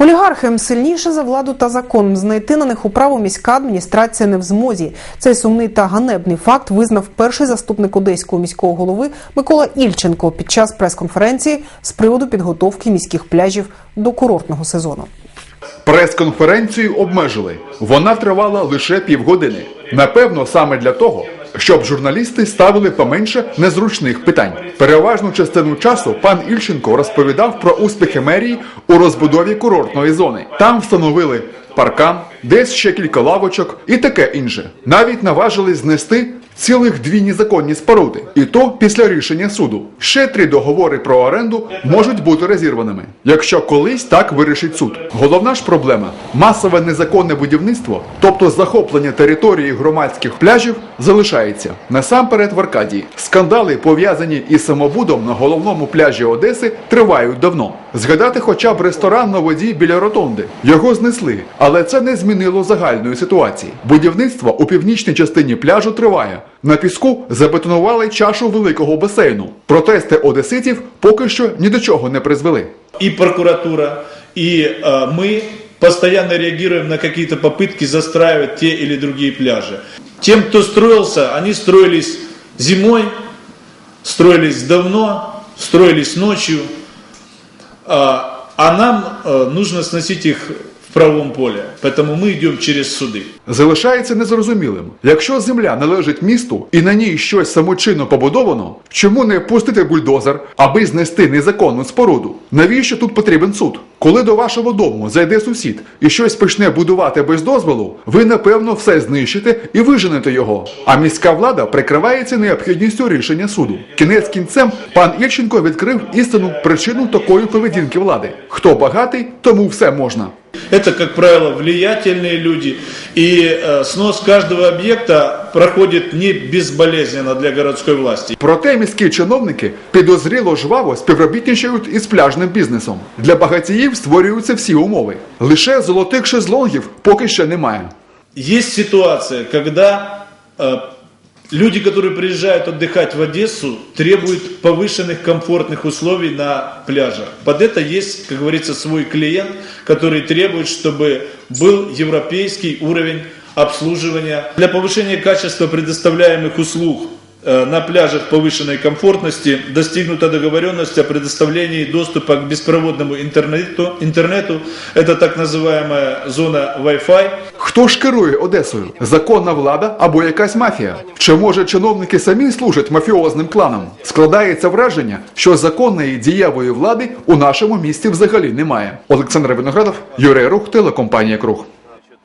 Олігархи сильніше за владу та закон. Знайти на них управу міська адміністрація не в змозі. Цей сумний та ганебний факт визнав перший заступник одеського міського голови Микола Ільченко під час прес-конференції з приводу підготовки міських пляжів до курортного сезону. Прес-конференцію обмежили. Вона тривала лише півгодини. Напевно, саме для того, щоб журналісти ставили поменше незручних питань. Переважну частину часу пан Ільченко розповідав про успіхи мерії у розбудові курортної зони. Там встановили паркан, десь ще кілька лавочок і таке інше. Навіть наважились знести цілих дві незаконні споруди, і то після рішення суду. Ще три договори про оренду можуть бути розірваними, якщо колись так вирішить суд. Головна ж проблема масове незаконне будівництво, тобто захоплення території громадських пляжів, залишається насамперед в Аркадії. Скандали, пов'язані із самобудом на головному пляжі Одеси, тривають давно. Згадати хоча б ресторан на воді біля ротонди. Його знесли, але це не змінило загальної ситуації. Будівництво у північній частині пляжу триває. На піску забетонували чашу великого басейну. Протести одеситів поки що ні до чого не призвели. и прокуратура, и э, мы постоянно реагируем на какие-то попытки застраивать те или другие пляжи. Тем, кто строился, они строились зимой, строились давно, строились ночью, а, а нам э, нужно сносить их в правом поле. Поэтому мы идем через суды. Залишається незрозумілим. Якщо земля належить місту і на ній щось самочинно побудовано, чому не пустити бульдозер, аби знести незаконну споруду? Навіщо тут потрібен суд? Коли до вашого дому зайде сусід і щось почне будувати без дозволу, ви напевно все знищите і виженете його. А міська влада прикривається необхідністю рішення суду. Кінець кінцем пан Ільченко відкрив істинну причину такої поведінки влади: хто багатий, тому все можна. Это, как правило, влиятельные люди. И э, снос каждого объекта проходит не безболезненно для городской власти. Проте міські чиновники підозріло жваво співробітничають із пляжним бізнесом. Для багатіїв створюються всі умови. Лише золотих шезлонгів поки ще немає. Есть ситуация, когда э, люди, которые приезжают отдыхать в Одессу, требуют повышенных комфортных условий на пляжах. Под это есть, как говорится, свой клиент, который требует, чтобы был европейский уровень обслуживания. Для повышения качества предоставляемых услуг э, на пляжах повышенной комфортности достигнута договоренность о предоставлении доступа к беспроводному интернету. интернету. Это так называемая зона Wi-Fi. Хто ж керує Одесою? Законна влада або якась мафія? Чи може чиновники самі служать мафіозним кланам? Складається враження, що законної дієвої влади у нашому місті взагалі немає. Олександр Виноградов, Юрій Рух, телекомпанія Круг.